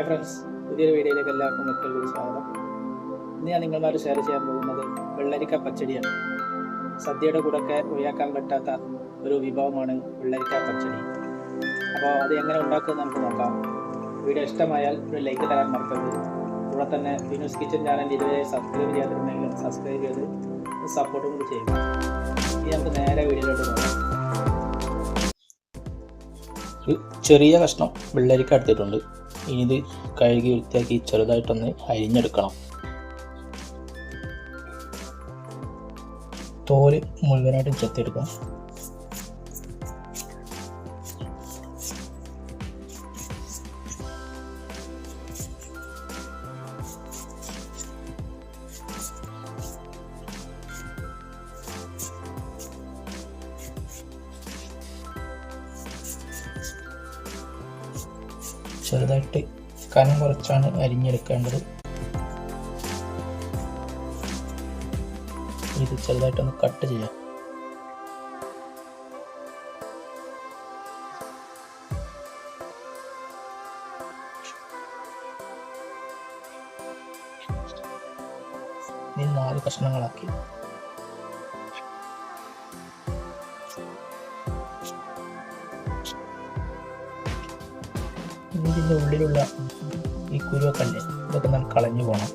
Hi friends പുതിയൊരു വീഡിയോയിലേക്ക് എല്ലാവർക്കും മറ്റൊരു സ്വാഗതം. ഇന്ന് ഞാൻ നിങ്ങളുമായിട്ട് ഷെയർ ചെയ്യാൻ പോകുന്നത് വെള്ളരിക്ക പച്ചടിയാണ്. സദ്യയുടെ കൂടെയൊക്കെ ഒഴിയാക്കാൻ പറ്റാത്ത ഒരു വിഭവമാണ് വെള്ളരിക്ക പച്ചടി. അപ്പോൾ അത് എങ്ങനെ ഉണ്ടാക്കുമെന്ന് നമുക്ക് നോക്കാം. വീഡിയോ ഇഷ്ടമായാൽ ഒരു ലൈക്ക് തരാൻ മറക്കരുത്. കൂടെ തന്നെ വിനൂസ് കിച്ചൻ ചാനൽ ഇതുവരെ സബ്സ്ക്രൈബ് ചെയ്യാതിരുന്നെങ്കിൽ സബ്സ്ക്രൈബ് ചെയ്ത് സപ്പോർട്ടും കൂടി ചെയ്യുക. ഇനി നമുക്ക് നേരെ വീഡിയോയിലോട്ട് പോകാം. ചെറിയ കഷ്ണം വെള്ളരിക്ക എടുത്തിട്ടുണ്ട്. ഇനി ഇത് കഴുകി വൃത്തിയാക്കി ചെറുതായിട്ടൊന്ന് അരിഞ്ഞെടുക്കണം. തോൽ മുഴുവനായിട്ടും ചെത്തിയെടുക്കാം ചെറുതായിട്ട് കനം കുറച്ചാണ് അരിഞ്ഞെടുക്കേണ്ടത്. ഇത് ചെറുതായിട്ടൊന്ന് കട്ട് ചെയ്യാം. ഇനി നാല് കഷ്ണങ്ങളാക്കി. ഇനി ഇതിന്റെ ഉള്ളിലുള്ള ഈ കുരുവൊക്കെ അല്ലേ ഇതൊക്കെ നമ്മൾ കളഞ്ഞു പോകണം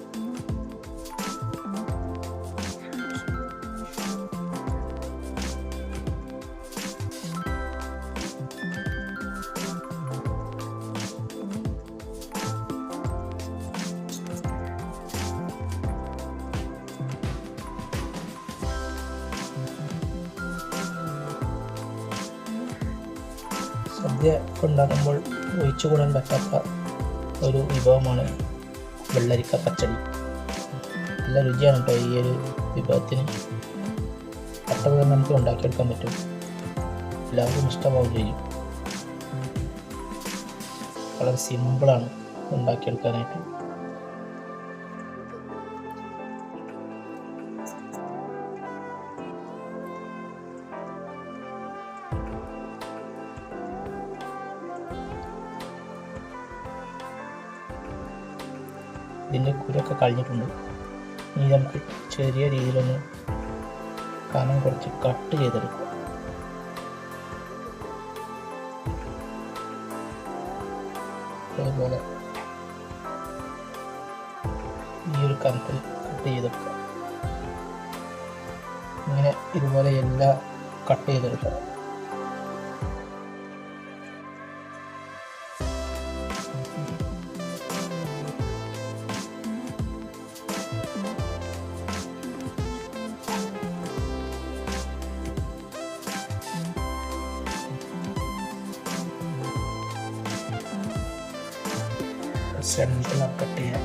സദ്യ ഉണ്ടാക്കുമ്പോൾ ഒഴിച്ചുകൂടാൻ പറ്റാത്ത ഒരു വിഭവമാണ് വെള്ളരിക്ക പച്ചടി. നല്ല രുചിയാണ് കേട്ടോ ഈ ഒരു വിഭവത്തിന്. പെട്ടെന്ന് നമുക്ക് ഉണ്ടാക്കിയെടുക്കാൻ പറ്റും. എല്ലാവർക്കും ഇഷ്ടമാവുകയും ചെയ്യും. വളരെ സിമ്പിളാണ് ഉണ്ടാക്കിയെടുക്കാനായിട്ട്. ഇതിന്റെ കുരൊക്കെ കഴിഞ്ഞിട്ടുണ്ട്. ഇനി നമുക്ക് ചെറിയ രീതിയിലൊന്ന് കനം കുറച്ച് കട്ട് ചെയ്തെടുക്കാം. അതുപോലെ ഈ ഒരു കനത്തിൽ കട്ട് ചെയ്തെടുക്കുക ഇങ്ങനെ ഇതുപോലെ എല്ലാം കട്ട് ചെയ്തെടുക്കാം. സെന്ററിൽ കട്ട് ചെയ്യാം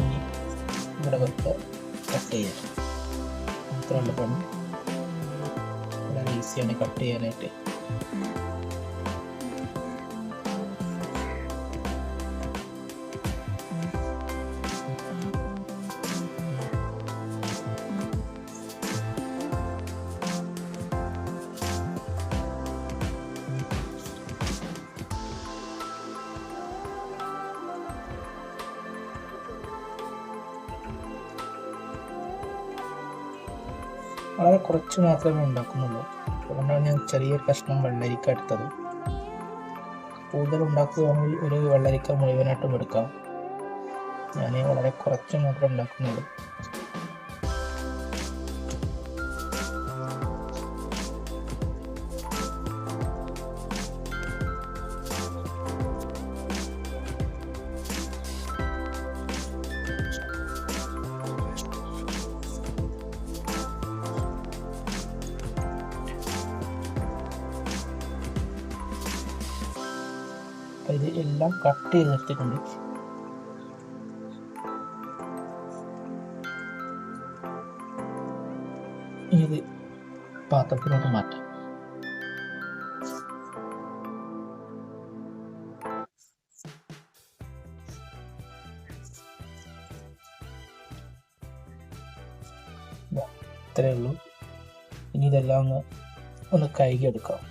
ഇനി ഇവിടെ വെക്കുക കട്ട് ചെയ്യാം. അത്രയുള്ള പണി വളരെ ഈസിയാണ് കട്ട് ചെയ്യാനായിട്ട്. വളരെ കുറച്ച് മാത്രമേ ഉണ്ടാക്കുന്നുള്ളൂ. അതുകൊണ്ടാണ് ഞാൻ ചെറിയ കഷ്ണം വെള്ളരിക്ക എടുത്തത്. കൂടുതൽ ഉണ്ടാക്കുകയാണെങ്കിൽ ഒരു വെള്ളരിക്ക മുഴുവനായിട്ടും എടുക്കാം. ഞാൻ വളരെ കുറച്ച് മാത്രമേ ഉണ്ടാക്കുന്നുള്ളൂ. അപ്പോൾ ഇത് എല്ലാം കട്ട് ചെയ്ത് നിർത്തിയിട്ടുണ്ട്. ഇത് പാത്രത്തിലോട്ട് മാറ്റാം. ഇത്രയേ ഉള്ളൂ. ഇനി ഇതെല്ലാം ഒന്ന് ഒന്ന് കഴുകിയെടുക്കാം.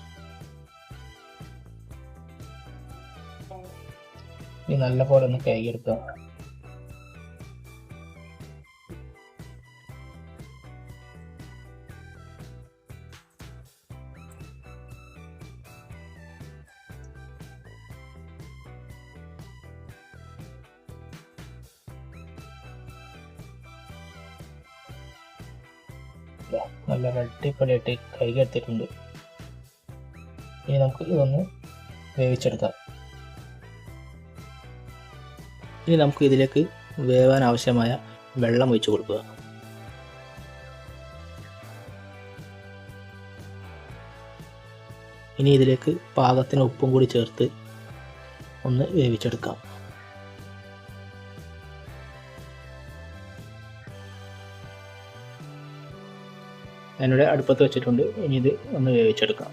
ഇനി നല്ലപോലെ ഒന്ന് കൈയെടുക്കുക നല്ല അടിപൊളിയായിട്ട് കൈകെടുത്തിട്ടുണ്ട് ഇനി നമുക്ക് ഇതൊന്ന് വേവിച്ചെടുക്കാം. ഇനി നമുക്ക് ഇതിലേക്ക് വേവാൻ ആവശ്യമായ വെള്ളം ഒഴിച്ച് കൊടുക്കുക. ഇനി ഇതിലേക്ക് പാകത്തിന് ഉപ്പും കൂടി ചേർത്ത് ഒന്ന് വേവിച്ചെടുക്കാം. ഞാനിവിടെ അടുപ്പത്ത് വെച്ചിട്ടുണ്ട്. ഇനി ഇത് ഒന്ന് വേവിച്ചെടുക്കാം.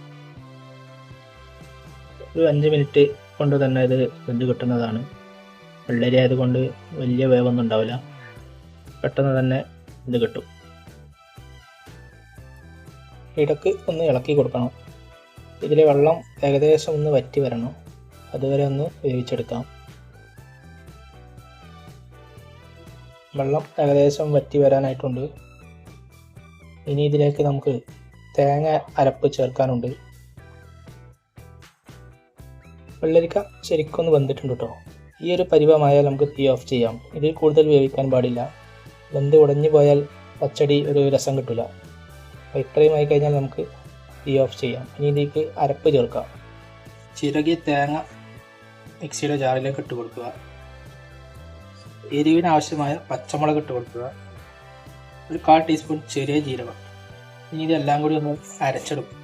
ഒരു അഞ്ച് മിനിറ്റ് കൊണ്ട് തന്നെ ഇത് വെന്ത് കിട്ടുന്നതാണ്. വെള്ളരി ആയതുകൊണ്ട് വലിയ വേവൊന്നും ഉണ്ടാവില്ല. പെട്ടെന്ന് തന്നെ ഇത് കിട്ടും. ഇടയ്ക്ക് ഒന്ന് ഇളക്കി കൊടുക്കണം. ഇതിൽ വെള്ളം ഏകദേശം ഒന്ന് വറ്റി വരണം. അതുവരെ ഒന്ന് വേവിച്ചെടുക്കാം. വെള്ളം ഏകദേശം വറ്റി വരാനായിട്ടുണ്ട്. ഇനി ഇതിലേക്ക് നമുക്ക് തേങ്ങ അരപ്പ് ചേർക്കാനുണ്ട്. വെള്ളരിക്ക ശരിക്കൊന്ന് വെന്തിട്ടുണ്ട് കേട്ടോ. ഈ ഒരു പരിവമായാൽ നമുക്ക് തീ ഓഫ് ചെയ്യാം. ഇതിൽ കൂടുതൽ വേവിക്കാൻ പാടില്ല. വെന്ത് ഉടഞ്ഞു പോയാൽ പച്ചടി ഒരു രസം കിട്ടില്ല അപ്പോൾ ഇത്രയും ആയി കഴിഞ്ഞാൽ നമുക്ക് തീ ഓഫ് ചെയ്യാം. ഇനി ഇതിലേക്ക് അരപ്പ് ചേർക്കാം. ചിരകി തേങ്ങ മിക്സിയുടെ ജാറിലേക്ക് ഇട്ട് കൊടുക്കുക. എരിവിന് ആവശ്യമായ പച്ചമുളക് ഇട്ട് കൊടുക്കുക. ഒരു കാൽ ടീസ്പൂൺ ചെറിയ ജീരകം. ഇനി ഇതെല്ലാം കൂടി ഒന്ന് അരച്ചെടുക്കും.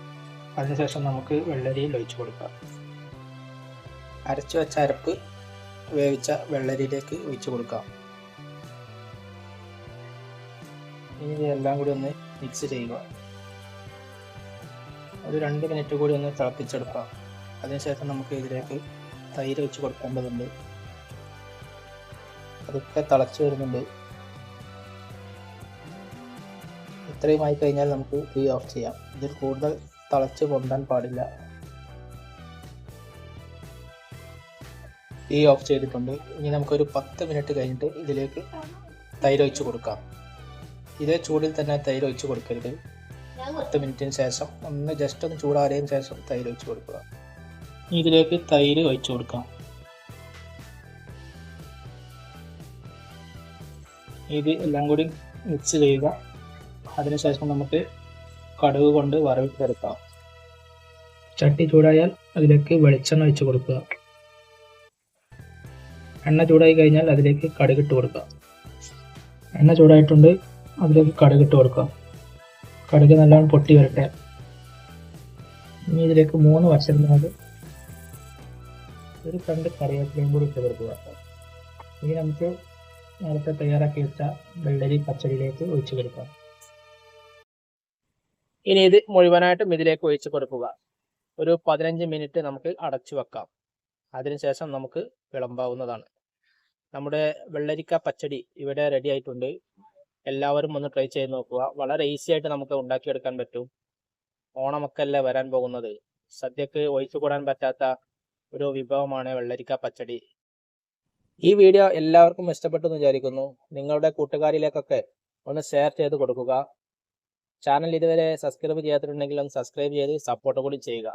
അതിനുശേഷം നമുക്ക് വെള്ളരിയിൽ ഒഴിച്ചു കൊടുക്കാം. അരച്ചു വെച്ച അരപ്പ് വേവിച്ച വെള്ളരിയിലേക്ക് ഒഴിച്ചു കൊടുക്കാം. ഇനി ഇതെല്ലാം കൂടി ഒന്ന് മിക്സ് ചെയ്യുക. ഒരു രണ്ട് മിനിറ്റ് കൂടി ഒന്ന് തിളപ്പിച്ചെടുക്കാം. അതിനുശേഷം നമുക്ക് ഇതിലേക്ക് തൈര് വെച്ച് കൊടുക്കേണ്ടതുണ്ട്. അതൊക്കെ തിളച്ച് വരുന്നുണ്ട്. ഇത്രയും ആയി കഴിഞ്ഞാൽ നമുക്ക് ഫ്രീ ഓഫ് ചെയ്യാം. ഇതിൽ കൂടുതൽ തിളച്ച് പൊന്താൻ പാടില്ല. തീ ഓഫ് ചെയ്തിട്ടുണ്ട്. ഇനി നമുക്കൊരു പത്ത് മിനിറ്റ് കഴിഞ്ഞിട്ട് ഇതിലേക്ക് തൈര് ഒഴിച്ച് കൊടുക്കാം. ഇതേ ചൂടിൽ തന്നെ തൈര് ഒഴിച്ച് കൊടുക്കരുത്. പത്ത് മിനിറ്റിന് ശേഷം ഒന്ന് ജസ്റ്റ് ഒന്ന് ചൂടാറിയതിന് ശേഷം തൈര് ഒഴിച്ച് കൊടുക്കുക. ഇതിലേക്ക് തൈര് ഒഴിച്ച് കൊടുക്കാം. ഇത് എല്ലാം കൂടി മിക്സ് ചെയ്യുക. അതിനുശേഷം നമുക്ക് കടുക് കൊണ്ട് വറവിട്ടെടുക്കാം. ചട്ടി ചൂടായാൽ അതിലേക്ക് വെളിച്ചെണ്ണ ഒഴിച്ച് കൊടുക്കുക. എണ്ണ ചൂടായി കഴിഞ്ഞാൽ അതിലേക്ക് കടുകിട്ട് കൊടുക്കുക. എണ്ണ ചൂടായിട്ടുണ്ട് അതിലേക്ക് കടുകിട്ട് കൊടുക്കുക. കടുക് നല്ലോണം പൊട്ടി വരട്ടെ. ഇനി ഇതിലേക്ക് മൂന്ന് വശരുന്നത് ഒരു രണ്ട് കറിവേപ്പിലയും കൂടി ഇട്ട് കൊടുക്കുക. ഇനി നമുക്ക് നേരത്തെ തയ്യാറാക്കി വെച്ച വെള്ളരി പച്ചടിയിലേക്ക് ഒഴിച്ചു കൊടുക്കാം. ഇനി ഇത് മുഴുവനായിട്ടും ഇതിലേക്ക് ഒഴിച്ചു കൊടുക്കുക. ഒരു പതിനഞ്ച് മിനിറ്റ് നമുക്ക് അടച്ചു വെക്കാം. അതിനുശേഷം നമുക്ക് വിളമ്പാവുന്നതാണ്. നമ്മുടെ വെള്ളരിക്ക പച്ചടി ഇവിടെ റെഡി ആയിട്ടുണ്ട്. എല്ലാവരും ഒന്ന് ട്രൈ ചെയ്ത് നോക്കുക. വളരെ ഈസി ആയിട്ട് നമുക്ക് ഉണ്ടാക്കിയെടുക്കാൻ പറ്റും. ഓണമൊക്കെ അല്ലേ വരാൻ പോകുന്നത്. സദ്യക്ക് ഒഴിച്ചു കൂടാൻ പറ്റാത്ത ഒരു വിഭവമാണ് വെള്ളരിക്ക പച്ചടി. ഈ വീഡിയോ എല്ലാവർക്കും ഇഷ്ടപ്പെട്ടു എന്ന് വിചാരിക്കുന്നു. നിങ്ങളുടെ കൂട്ടുകാരിലേക്കൊക്കെ ഒന്ന് ഷെയർ ചെയ്ത് കൊടുക്കുക. ചാനൽ ഇതുവരെ സബ്സ്ക്രൈബ് ചെയ്യാത്തിട്ടുണ്ടെങ്കിൽ ഒന്ന് സബ്സ്ക്രൈബ് ചെയ്ത് സപ്പോർട്ട് കൂടി ചെയ്യുക.